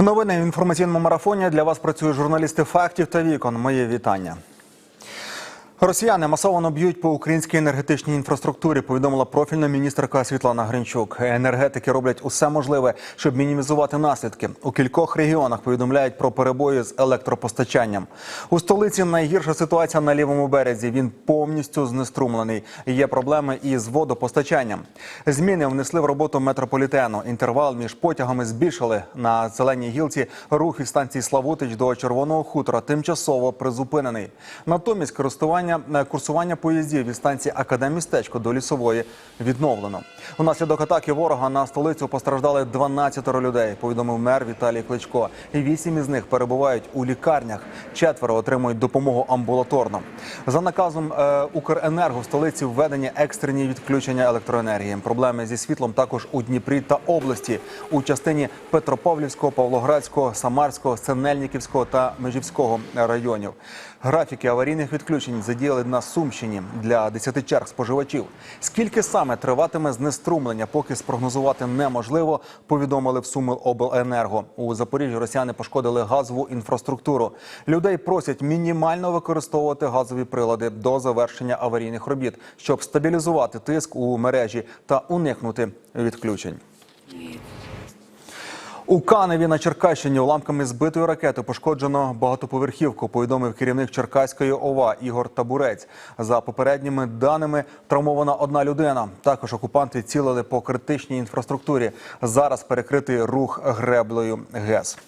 Новини в інформаційному марафоні для вас працюють журналісти фактів та вікон. Моє вітання. Росіяни масово б'ють по українській енергетичній інфраструктурі. Повідомила профільна міністерка Світлана Гринчук. Енергетики роблять усе можливе, щоб мінімізувати наслідки. У кількох регіонах повідомляють про перебої з електропостачанням. У столиці найгірша ситуація на лівому березі. Він повністю знеструмлений. Є проблеми із водопостачанням. Зміни внесли в роботу метрополітену. Інтервал між потягами збільшили на зеленій гілці. Рух від станції Славутич до Червоного хутора тимчасово призупинений. Натомість користування е, курсування поїздів від станції Академістечко до лісової відновлено. Унаслідок атаки ворога на столицю постраждали 12 людей. Повідомив мер Віталій Кличко. Вісім із них перебувають у лікарнях. Четверо отримують допомогу амбулаторно. За наказом е, Укренерго в столиці введені екстрені відключення електроенергії. Проблеми зі світлом також у Дніпрі та області у частині Петропавлівського, Павлоградського, Самарського, Синельниківського та Межівського районів. Графіки аварійних відключень задіяли на Сумщині для 10 черг споживачів. Скільки саме триватиме знеструмлення, поки спрогнозувати неможливо, повідомили в Сумилобленерго. У Запоріжжі росіяни пошкодили газову інфраструктуру. Людей просять мінімально використовувати газові прилади до завершення аварійних робіт, щоб стабілізувати тиск у мережі та уникнути відключень. У Каневі на Черкащині уламками збитої ракети пошкоджено багатоповерхівку. Повідомив керівник Черкаської ОВА Ігор Табурець. За попередніми даними травмована одна людина. Також окупанти цілили по критичній інфраструктурі. Зараз перекритий рух греблею ГЕС.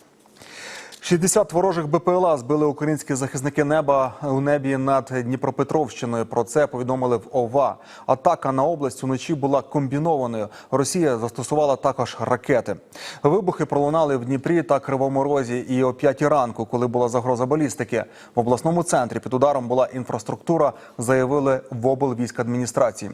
60 ворожих БПЛА збили українські захисники неба у небі над Дніпропетровщиною. Про це повідомили в ОВА. Атака на область уночі була комбінованою. Росія застосувала також ракети. Вибухи пролунали в Дніпрі та Кривому Розі і о 5 ранку, коли була загроза балістики. В обласному центрі під ударом була інфраструктура, заявили в облвійськадміністрації.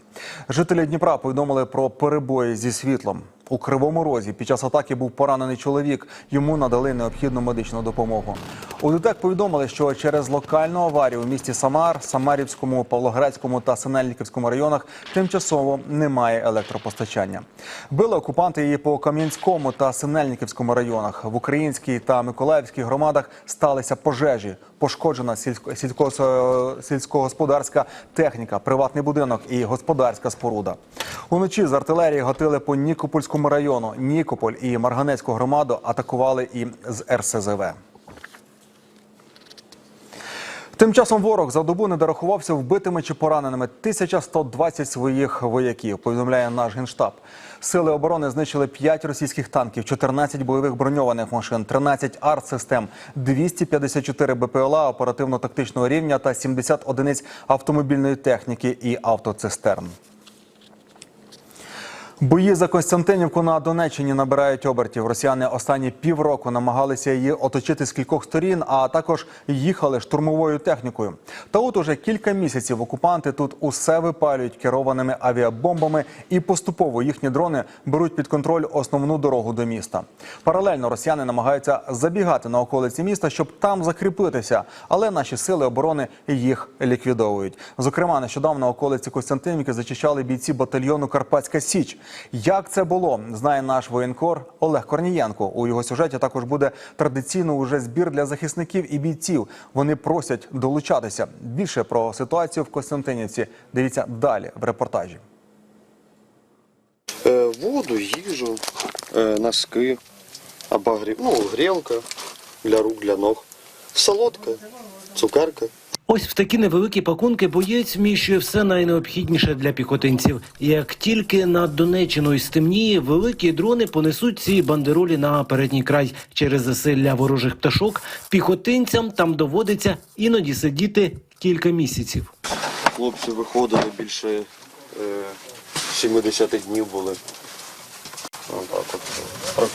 Жителі Дніпра повідомили про перебої зі світлом. У Кривому Розі під час атаки був поранений чоловік. Йому надали необхідну медичну допомогу. У ДТЕК повідомили, що через локальну аварію у місті Самар, Самарівському, Павлоградському та Синельниківському районах тимчасово немає електропостачання. Били окупанти її по Кам'янському та Синельниківському районах. В Українській та Миколаївській громадах сталися пожежі. Пошкоджена сільсько- сільсько- сільськогосподарська техніка, приватний будинок і господарська споруда. Уночі з артилерії гатили по Нікопольському району. Нікополь і Марганецьку громаду атакували і з РСЗВ. Тим часом ворог за добу не дорахувався вбитими чи пораненими 1120 своїх вояків. Повідомляє наш генштаб. Сили оборони знищили 5 російських танків, 14 бойових броньованих машин, 13 артсистем, 254 БПЛА оперативно-тактичного рівня та 70 одиниць автомобільної техніки і автоцистерн. Бої за Константинівку на Донеччині набирають обертів. Росіяни останні півроку намагалися її оточити з кількох сторін, а також їхали штурмовою технікою. Та от уже кілька місяців окупанти тут усе випалюють керованими авіабомбами, і поступово їхні дрони беруть під контроль основну дорогу до міста. Паралельно росіяни намагаються забігати на околиці міста, щоб там закріпитися, але наші сили оборони їх ліквідовують. Зокрема, нещодавно околиці Костянтинівки зачищали бійці батальйону Карпатська Січ. Як це було, знає наш воєнкор Олег Корнієнко. У його сюжеті також буде традиційно уже збір для захисників і бійців. Вони просять долучатися. Більше про ситуацію в Костянтинівці. Дивіться далі в репортажі. Е, воду, їжу, е, носки, обогрів, ну, грілка для рук, для ног, солодка, цукерка. Ось в такі невеликі пакунки боєць вміщує все найнеобхідніше для піхотинців. Як тільки над Донеччиною стемніє, великі дрони понесуть ці бандеролі на передній край. Через засилля ворожих пташок піхотинцям там доводиться іноді сидіти кілька місяців. Хлопці виходили більше е, 70 днів були. Отак от. Про-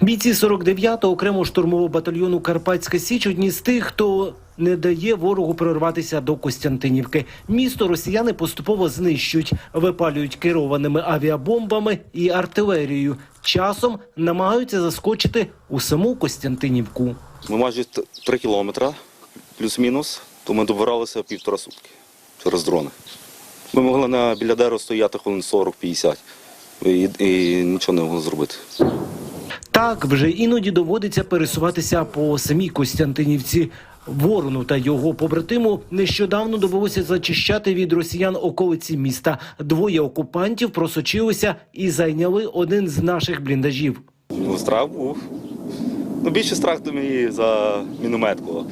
Бійці 49-го окремого штурмового батальйону Карпатська Січ одні з тих, хто не дає ворогу прорватися до Костянтинівки. Місто росіяни поступово знищують, випалюють керованими авіабомбами і артилерією. Часом намагаються заскочити у саму Костянтинівку. Ми майже три кілометри, плюс-мінус, то ми добиралися півтора сутки через дрони. Ми могли на біля дерева стояти хвилин 40-50 і, і нічого не могли зробити. Так, вже іноді доводиться пересуватися по самій Костянтинівці. Ворону та його побратиму нещодавно довелося зачищати від росіян околиці міста. Двоє окупантів просочилися і зайняли один з наших бліндажів. Ну, страх був. Ну, більше страх мені за мінометку.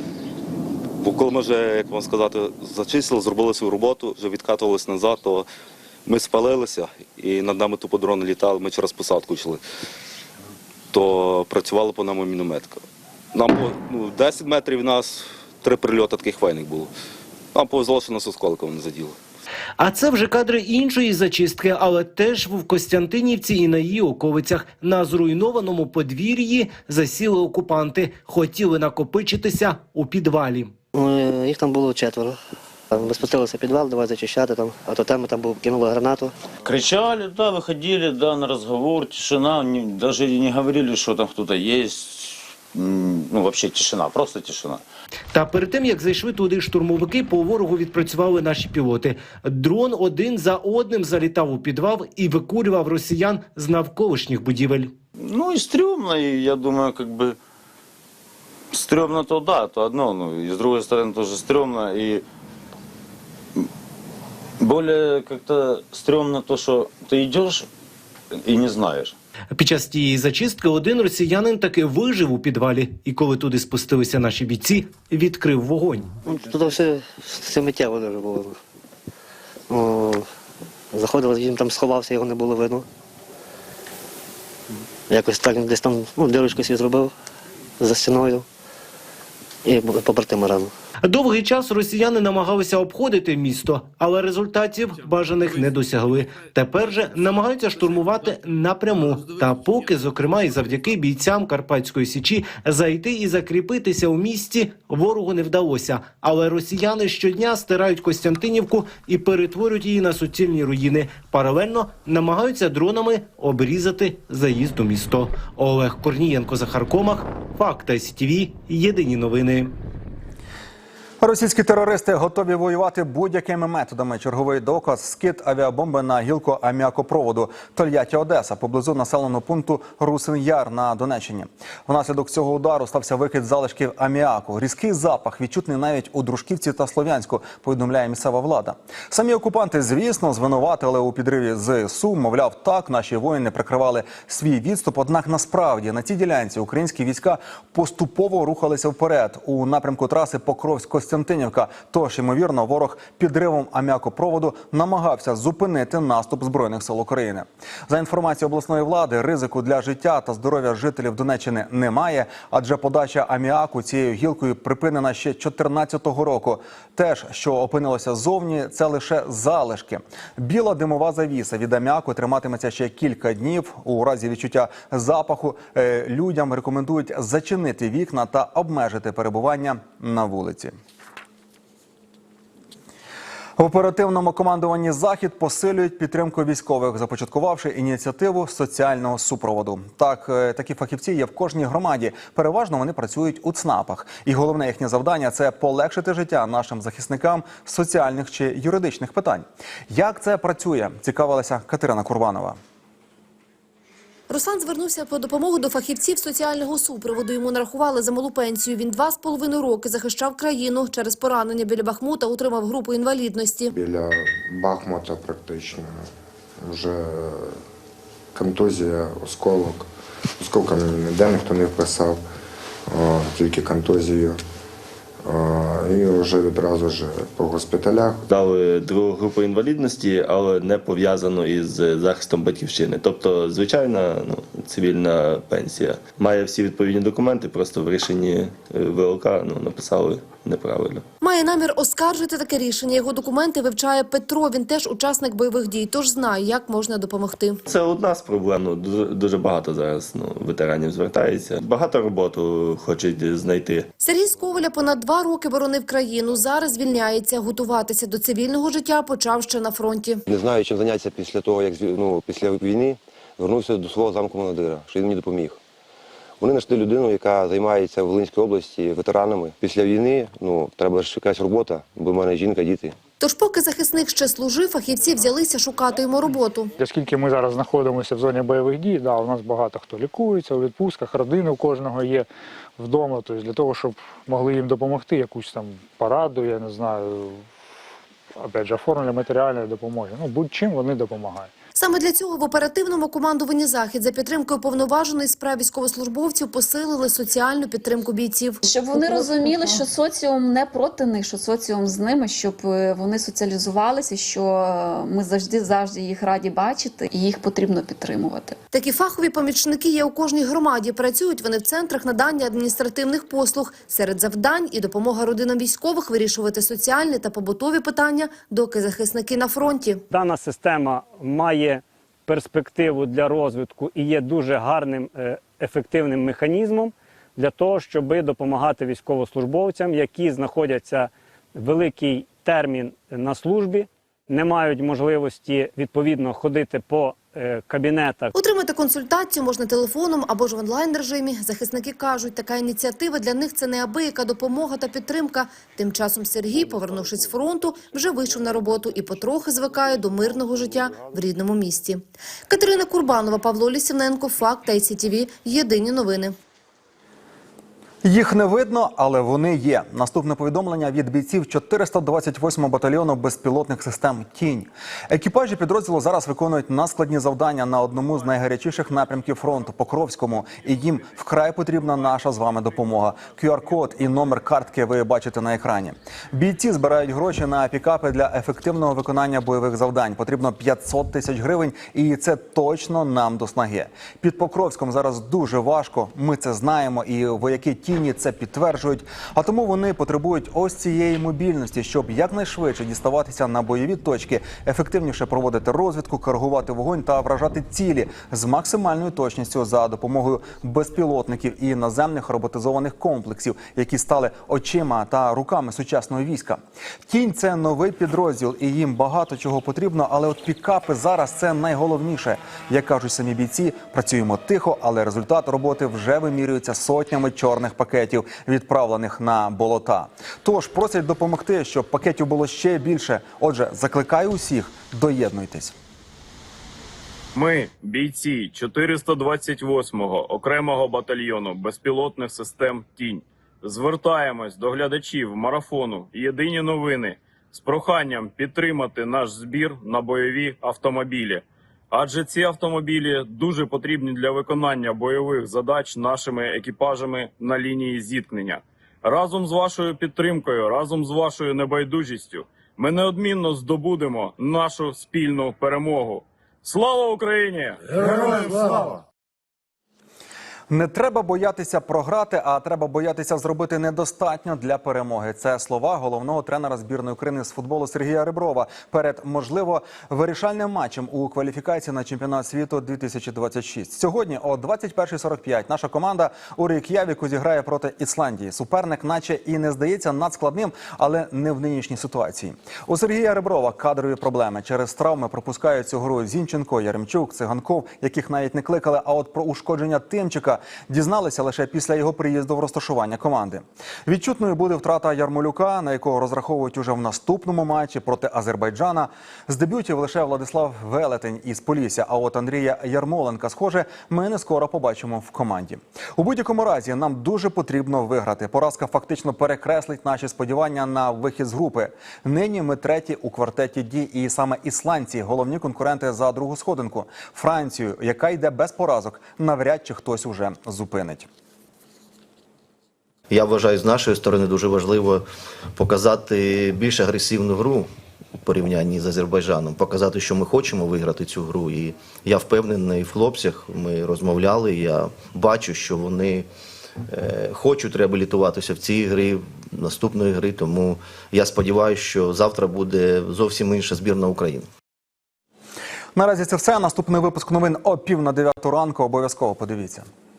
Бо коли ми вже, як вам сказати, зачистили, зробили свою роботу, вже відкатувалися назад, то ми спалилися і над нами тупо дрони літали, ми через посадку йшли. То працювала по нам мінометка. Нам було ну, 10 метрів нас три прильоти таких вайних було. Нам повезло, що нас осколком не заділи. А це вже кадри іншої зачистки, але теж в Костянтинівці і на її околицях на зруйнованому подвір'ї засіли окупанти, хотіли накопичитися у підвалі. Ну, їх там було четверо. Там Ми спустилися в підвал, давай зачищати там, а то там там був кинули гранату. Кричали, да, выходили, да, на разговор, тишина, даже не говорили, что там кто-то есть М, Ну, вообще тишина, просто тишина. Та перед тим як зайшли туди штурмовики, по ворогу відпрацювали наші пілоти. Дрон один за одним залітав у підвал і викурював росіян з навколишніх будівель. Ну и стрёмно, и я думаю, как бы стрёмно то да, то одно, ну и с другой стороны тоже стрёмно, и более как-то стрёмно то, что ты идешь и не знаешь. Під час тієї зачистки один росіянин таки вижив у підвалі, і коли туди спустилися наші бійці, відкрив вогонь. Ну, Тут все, все миттєво дуже було. Заходили, він там сховався, його не було видно. Якось так десь там ну, дирочку свій зробив за стіною і побратима рано. Довгий час росіяни намагалися обходити місто, але результатів бажаних не досягли. Тепер же намагаються штурмувати напряму. Та поки, зокрема, і завдяки бійцям Карпатської січі зайти і закріпитися у місті ворогу не вдалося. Але росіяни щодня стирають Костянтинівку і перетворюють її на суцільні руїни. Паралельно намагаються дронами обрізати заїзд у місто. Олег Корнієнко Захар Комах, Факт СТВ, Єдині новини. Російські терористи готові воювати будь-якими методами. Черговий доказ скид авіабомби на гілку аміакопроводу Тольятті Одеса поблизу населеного пункту Русин Яр на Донеччині. Внаслідок цього удару стався викид залишків аміаку. Різкий запах відчутний навіть у Дружківці та Слов'янську. Повідомляє місцева влада. Самі окупанти, звісно, звинуватили у підриві ЗСУ. Мовляв, так наші воїни прикривали свій відступ. Однак насправді на цій ділянці українські війська поступово рухалися вперед у напрямку траси Покровськ-Костянтинівка. Тож, ймовірно, ворог підривом аміакопроводу намагався зупинити наступ збройних сил України. За інформацією обласної влади, ризику для життя та здоров'я жителів Донеччини немає, адже подача аміаку цією гілкою припинена ще 2014 року. Теж, що опинилося ззовні, це лише залишки. Біла димова завіса від аміаку триматиметься ще кілька днів. У разі відчуття запаху е, людям рекомендують зачинити вікна та обмежити перебування на вулиці. В оперативному командуванні захід посилюють підтримку військових, започаткувавши ініціативу соціального супроводу. Так, е, такі фахівці є в кожній громаді. Переважно вони працюють у ЦНАПах. І головне їхнє завдання це полегшити життя нашим захисникам соціальних чи юридичних питань. Як це працює? Цікавилася Катерина Курбанова. Руслан звернувся по допомогу до фахівців соціального супроводу. Йому нарахували за малу пенсію. Він два з половиною роки захищав країну. Через поранення біля Бахмута отримав групу інвалідності. Біля Бахмута практично вже контузія, осколок. Осколком ніде ніхто не вписав, тільки контузію. І вже відразу ж по госпіталях. Дали другу групу інвалідності, але не пов'язано із захистом батьківщини. Тобто, звичайна ну, цивільна пенсія. Має всі відповідні документи, просто в рішенні е, ВЛК ну, написали неправильно. Має намір оскаржити таке рішення. Його документи вивчає Петро. Він теж учасник бойових дій, тож знає, як можна допомогти. Це одна з проблем. Ну, дуже, дуже багато зараз ну, ветеранів звертається. Багато роботу хочуть знайти. Сергій Сковаля понад два роки боронив країну. Зараз звільняється. Готуватися до цивільного життя почав ще на фронті. Не знаю, чим зайнятися після того, як ну, після війни вернувся до свого замку командира, що він мені допоміг. Вони знайшли людину, яка займається в Волинській області ветеранами. Після війни ну, треба ж якась робота, бо в мене жінка, діти. Тож, поки захисник ще служив, фахівці взялися шукати йому роботу. Оскільки ми зараз знаходимося в зоні бойових дій, да, у нас багато хто лікується у відпустках, родини у кожного є вдома. Тобто для того, щоб могли їм допомогти, якусь там пораду, я не знаю, опять же, оформлення матеріальної допомоги. Ну, будь-чим вони допомагають. Саме для цього в оперативному командуванні захід за підтримкою повноваженої з прав військовослужбовців посилили соціальну підтримку бійців. Щоб вони розуміли, що соціум не проти них, що соціум з ними, щоб е, вони соціалізувалися, що е, ми завжди завжди їх раді бачити, і їх потрібно підтримувати. Такі фахові помічники є у кожній громаді. Працюють вони в центрах надання адміністративних послуг. Серед завдань і допомога родинам військових вирішувати соціальні та побутові питання, доки захисники на фронті. Дана система має перспективу для розвитку і є дуже гарним е, ефективним механізмом для того, щоб допомагати військовослужбовцям, які знаходяться великий термін на службі, не мають можливості відповідно ходити по е, кабінетах. Отримати консультацію можна телефоном або ж в онлайн режимі. Захисники кажуть, така ініціатива для них це неабияка допомога та підтримка. Тим часом Сергій, повернувшись з фронту, вже вийшов на роботу і потрохи звикає до мирного життя в рідному місті. Катерина Курбанова, Павло Лісівненко, Факт та. Єдині новини. Їх не видно, але вони є. Наступне повідомлення від бійців 428 батальйону безпілотних систем Тінь. Екіпажі підрозділу зараз виконують наскладні завдання на одному з найгарячіших напрямків фронту Покровському, і їм вкрай потрібна наша з вами допомога. QR-код і номер картки ви бачите на екрані. Бійці збирають гроші на пікапи для ефективного виконання бойових завдань. Потрібно 500 тисяч гривень, і це точно нам до снаги. Під Покровськом зараз дуже важко. Ми це знаємо, і вояки тіні це підтверджують. А тому вони потребують ось цієї мобільності, щоб якнайшвидше діставатися на бойові точки, ефективніше проводити розвідку, коригувати вогонь та вражати цілі з максимальною точністю за допомогою безпілотників і наземних роботизованих комплексів, які стали очима та руками сучасного війська. Тінь це новий підрозділ, і їм багато чого потрібно. Але от пікапи зараз це найголовніше. Як кажуть самі бійці, працюємо тихо, але результат роботи вже вимірюється сотнями чорних пакетів, відправлених на болота. Тож просять допомогти, щоб пакетів було ще більше. Отже, закликаю усіх, доєднуйтесь. Ми, бійці 428-го окремого батальйону безпілотних систем Тінь, звертаємось до глядачів марафону Єдині новини з проханням підтримати наш збір на бойові автомобілі. Адже ці автомобілі дуже потрібні для виконання бойових задач нашими екіпажами на лінії зіткнення. Разом з вашою підтримкою, разом з вашою небайдужістю, ми неодмінно здобудемо нашу спільну перемогу. Слава Україні! Не треба боятися програти, а треба боятися зробити недостатньо для перемоги. Це слова головного тренера збірної України з футболу Сергія Реброва перед можливо вирішальним матчем у кваліфікації на чемпіонат світу 2026. Сьогодні о 21.45 наша команда у Рейк'явіку зіграє проти Ісландії. Суперник, наче і не здається надскладним, але не в нинішній ситуації. У Сергія Реброва кадрові проблеми через травми пропускають цю гру Зінченко, Яремчук, Циганков, яких навіть не кликали. А от про ушкодження Тимчика дізналися лише після його приїзду в розташування команди. Відчутною буде втрата Ярмолюка, на якого розраховують уже в наступному матчі проти Азербайджана. З дебютів лише Владислав Велетень із Полісся. А от Андрія Ярмоленка, схоже, ми не скоро побачимо в команді. У будь-якому разі нам дуже потрібно виграти. Поразка фактично перекреслить наші сподівання на вихід з групи. Нині ми треті у квартеті дій, і саме ісландці головні конкуренти за другу сходинку. Францію, яка йде без поразок, навряд чи хтось уже зупинить. Я вважаю, з нашої сторони дуже важливо показати більш агресивну гру у порівнянні з Азербайджаном, показати, що ми хочемо виграти цю гру. І я впевнений в хлопцях. Ми розмовляли. Я бачу, що вони е, хочуть реабілітуватися в цій грі, наступної гри. Тому я сподіваюся, що завтра буде зовсім інша збірна України. Наразі це все. Наступний випуск новин о пів на дев'яту ранку. Обов'язково подивіться.